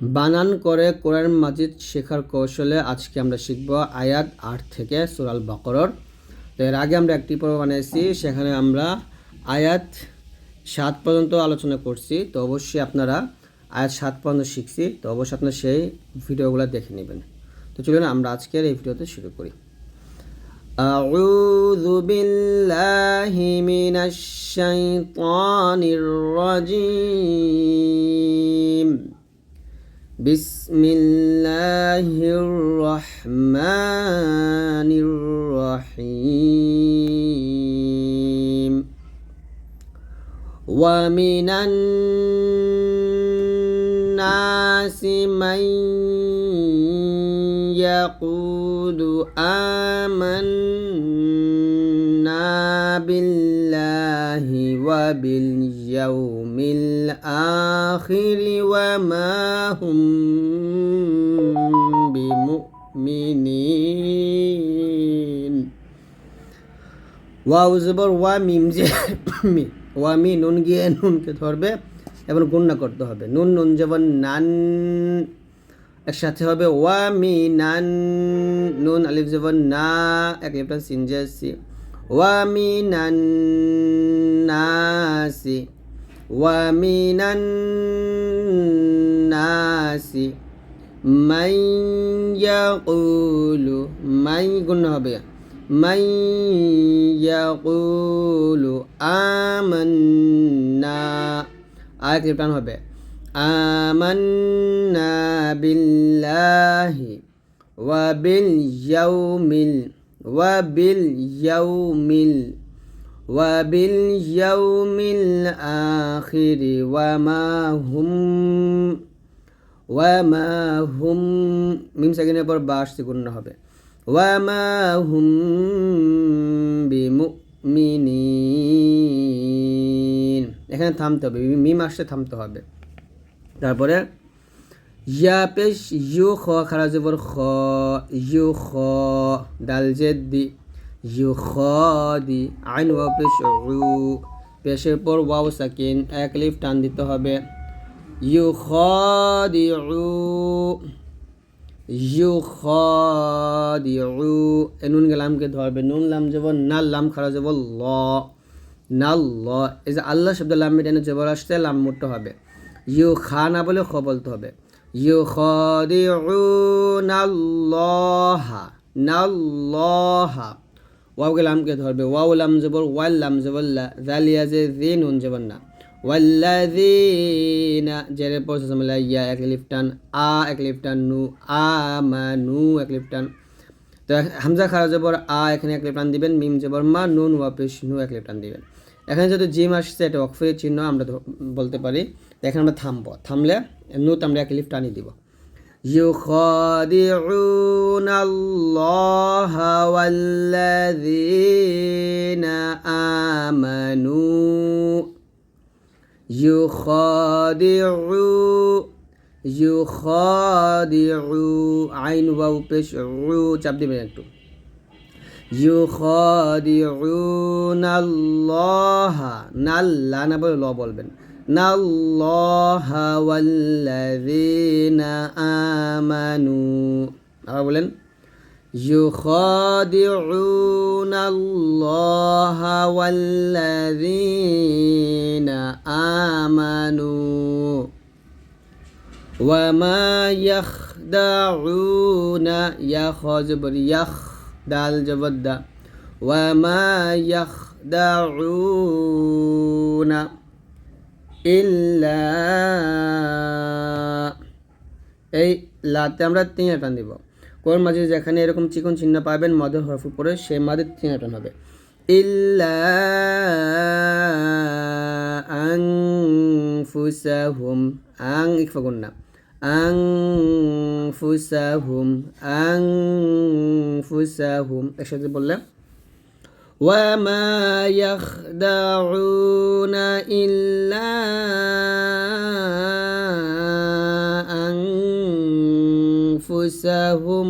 বানান করে কোরআন মাজিদ শেখার কৌশলে আজকে আমরা শিখব আয়াত আট থেকে সুরাল বকরর তো এর আগে আমরা একটি পর্ব বানিয়েছি সেখানে আমরা আয়াত সাত পর্যন্ত আলোচনা করছি তো অবশ্যই আপনারা আয়াত সাত পর্যন্ত শিখছি তো অবশ্যই আপনারা সেই ভিডিওগুলো দেখে নেবেন তো চলুন আমরা আজকের এই ভিডিওতে শুরু করি أعوذ بالله من الشيطان الرجيم بسم الله الرحمن الرحيم ومن الناس من يقول آمنا بالله وباليوم الآخر وما هم بمؤمنين ওয়াও জবর ওয়া মিম যে মি ওয়া মি নুন গিয়ে নুনকে ধরবে এবং গুণনা করতে হবে নুন নুন যেমন নান একসাথে হবে ওয়া মি নান নুন আলিফ যেমন না এক লিপটা সিনজে সি ওয়া মি নান নাসি ওয়া মি নান নাসি মাই ইয়াকুলু মাই গুণ হবে মাই ইয়াকুলু আমান্না আয়াত লিপটান হবে آمنا بالله وباليوم ال- وباليوم ال- وباليوم الآخر وما هم ওয়ামা হুম মিম সেকেন্ডের পর বাস গুণ হবে ওয়ামা হুম বিমুমিনিন এখানে থামতে হবে মিম আসতে থামতে হবে তারপরে ইয়া পেশ ইউ খ খারা জবর খ ইউ খ ডাল জেদ দি ইউ আইন ওয়া পেশ পেশের পর ওয়াও সাকিন, এক লিফ টান দিতে হবে। ইউ খ দি উ ইউ উ এ নুন লামকে ধরবে। নুন লাম জবর নাল লাম খারা জবর ল। নাল, ল। এই যে আল্লাহ শব্দ লাম মেটানো জবর আসতে লাম মুটতে হবে। ইউ খা না বলে খ বলতে হবে। ইউ খাল্লাহা নাল্লাহা ওয়াও লামকে ধরবে ওয়াও লাম জবর, ওয়াল লাম জবর, লা জালিয়া যে জি নুন জবর না। ওয়াল্লাযীনা, জেরে পর সামলা ইয়া, এক লিফটান আ, এক লিফটান নু, আ, মা, নু, এক লিফটান তো হামজা খারা জবর, আ, এখানে এক লিফটান দিবেন, মিম জবর, মা নুন ওয়াপিস, নু, এক লিফটান দিবেন। এখানে যদি জিম আসছে, এটা অক্ষরের চিহ্ন আমরা বলতে পারি। এখানে আমরা থামবো, থামলে নুত আমরা এক লিফ টানি দিব। يخادعون الله والذين آمنوا يخادعوا يخادعوا عين واو পেশ উ চাপ দিবেন একটু يخادعون الله নাল্লা না বলে ল বলবেন ان الله والذين امنوا أولاً يخادعون الله والذين امنوا وما يخدعون يخزبر يخ دال جبدا وما يخدعون ইল্লা, এই লাতে আমরা তিন টান দিব। কোর মাঝে যেখানে এরকম চিকন চিহ্ন পাবেন মাদের হরফ উপরে সে মাদের তিন টান হবে। ইল্লা আং ফুসাহুম আং ইকফাগুন না। আং ফুসাহুম আং ফুসাহুম একসাথে বললে وما يخدعون إلا أنفسهم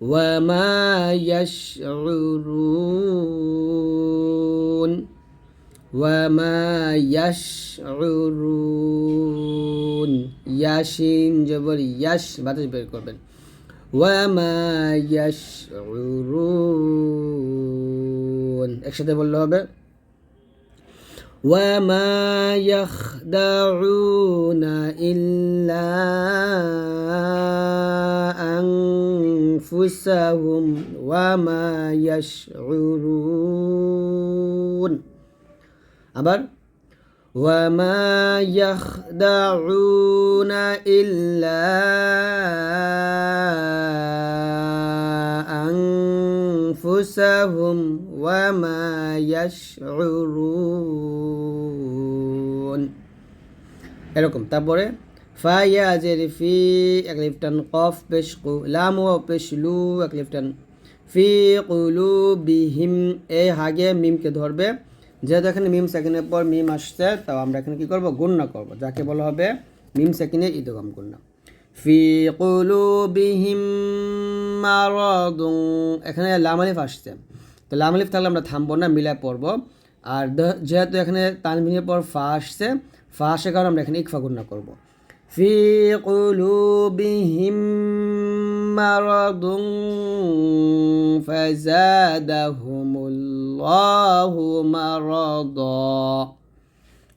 وما يشعرون ওয়ামা ইয়াশউরুন ইয়াশিন জবর ইয়াশ বাতাস বের করবেন ওয়ামা ইয়াশউরুন একসাথে বললে হবে وما يخدعون إلا أنفسهم وما يشعرون আবার وما يخدعون إلا أنفسهم وما يشعرون এরকম তারপরে ফাইয়া জের ফি এক লিফটান কফ পেশ কু লাম ও পেশ লু এক লিফটান ফি কুলু বিহিম এই হাগে মিমকে ধরবে যেহেতু এখানে মিম সেকেন্ডের পর মিম আসছে তাও আমরা এখানে কি করব গুণনা করব যাকে বলা হবে মিম সেকেন্ডে ঈদগাম গুণনা ফি কুলুবিহিম মারাদুন। এখানে লাম আলিফ আসছে। তো লাম আলিফ থাকলে আমরা থামবো না, মিলায় পড়ব। আর যেহেতু এখানে তানবিনের পর ফা আসছে, ফা আসার কারণে আমরা এখানে ইকফা গুণনা করব। মারাদা।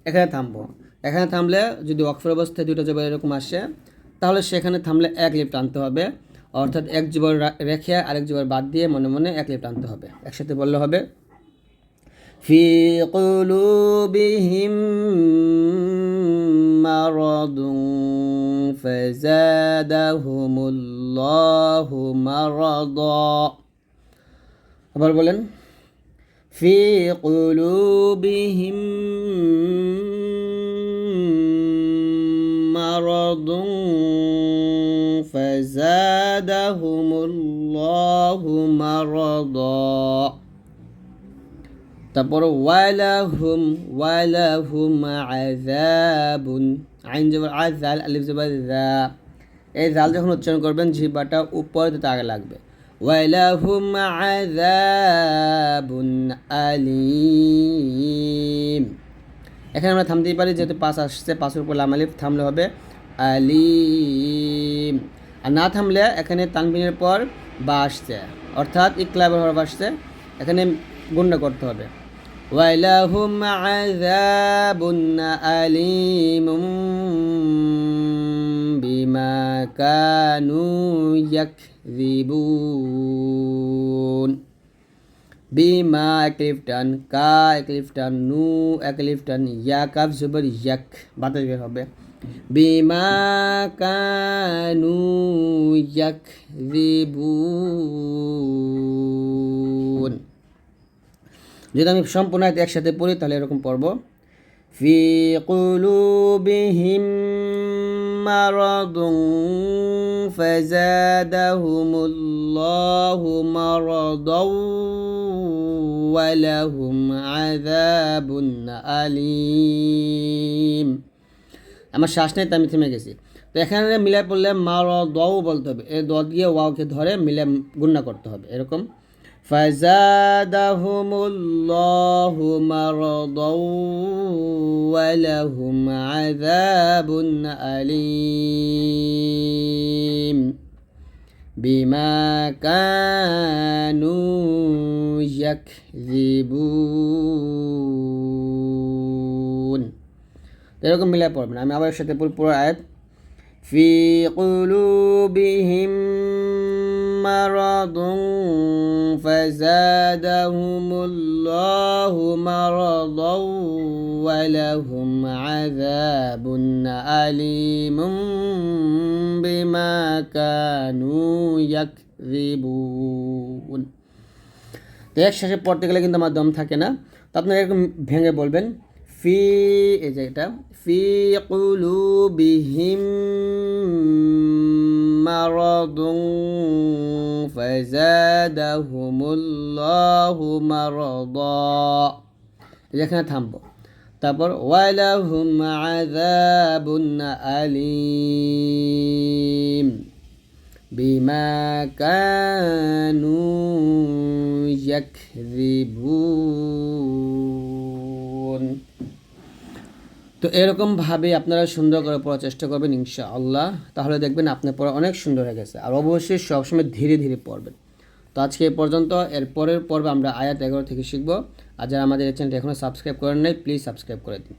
এখানে থামবো। এখানে থামলে যদি অক্ষর অবস্থায় দুটো জবর এরকম আসে, তাহলে সেখানে থামলে এক লিপ টানতে হবে। অর্থাৎ এক জবর রা- রেখে আরেক জবর বাদ দিয়ে মনে মনে এক লিপ টানতে হবে একসাথে বললে হবে في قلوبهم مرض فزادهم الله مرضا আবার বলেন في قلوبهم مرض فزادهم الله مرضا তারপর ওয়ালাহুম ওয়ালাহুম আযাবুন আইন জবর আযাল আলিফ জবর যা এই জাল যখন উচ্চারণ করবেন জিহ্বাটা উপর দিতে আগে লাগবে ওয়ালাহুম আযাবুন আলিম এখানে আমরা থামতেই পারি যেহেতু পাস আসছে পাসের উপর লাম আলিফ থামলে হবে আলিম। আর না থামলে এখানে তানবিনের পর বা আসছে। অর্থাৎ ইকলাবের হরফ আসছে। এখানে গুণনা করতে হবে। ওয়াইলাহুম আযাবুন আলিম বিমা কানু ইয়াকযিবুন। বিমা একলিফটান কা একলিফটান নু ইয়া কাফ জবর ইয়াক বাতাস বের হবে। বিমা কানু ইয়াকযিবুন যদি আমি সম্পূর্ণ একসাথে পড়ি, তাহলে এরকম পড়ব। ফি কুলুবিহিম মারাদুন ফাজাদাহুমুল্লাহু মারাদাও ওয়ালাহুম আযাবুন আলিম আমার শ্বাস নেই আমি থেমে গেছি। তো এখানে মিলাই পড়লে মা র দও বলতে হবে। এই দ দিয়ে ওয়াওকে ধরে মিলে গুণনা করতে হবে। এরকম ফাজাদাহুমুল্লাহু মারাদাও ওয়ালাহুম আযাবুন আলিম বিমা কানু ইয়াকযিবুন এরকম মিলাই পড়বেন। আমি আবার সাথে পুরো আয়াত ফি কুলুবিহিম মারাদুন ফাজাদাহুমুল্লাহু মারাদাও ওয়ালাহুম আযাবুন আলিমুম বিমা কানু ইয়াকযিবুন তো একসাথে পড়তে গেলে কিন্তু আমার দম থাকে না। তো আপনারা এরকম ভেঙে বলবেন ফি এই যে এটা ফি কুলুবিহিম মারাদুন ফাজাদাহুমুল্লাহু মারাদা এই যে এখানে থামবো তারপর ওয়ালাহুম আযাবুন আলিম বিমা কানু ইয়াকযিবুন তো এরকমভাবে আপনারা সুন্দর করে পড়ার চেষ্টা করবেন ইনশা আল্লাহ তাহলে দেখবেন আপনার পড়া অনেক সুন্দর হয়ে গেছে। আর অবশ্যই সবসময় ধীরে ধীরে পড়বেন। তো আজকে এ পর্যন্ত, এর পরের পর্বে আমরা আয়াত এগারো থেকে শিখব। আর যারা আমাদের এই চ্যানেলটি এখনও সাবস্ক্রাইব করেন নাই, প্লিজ সাবস্ক্রাইব করে দিন।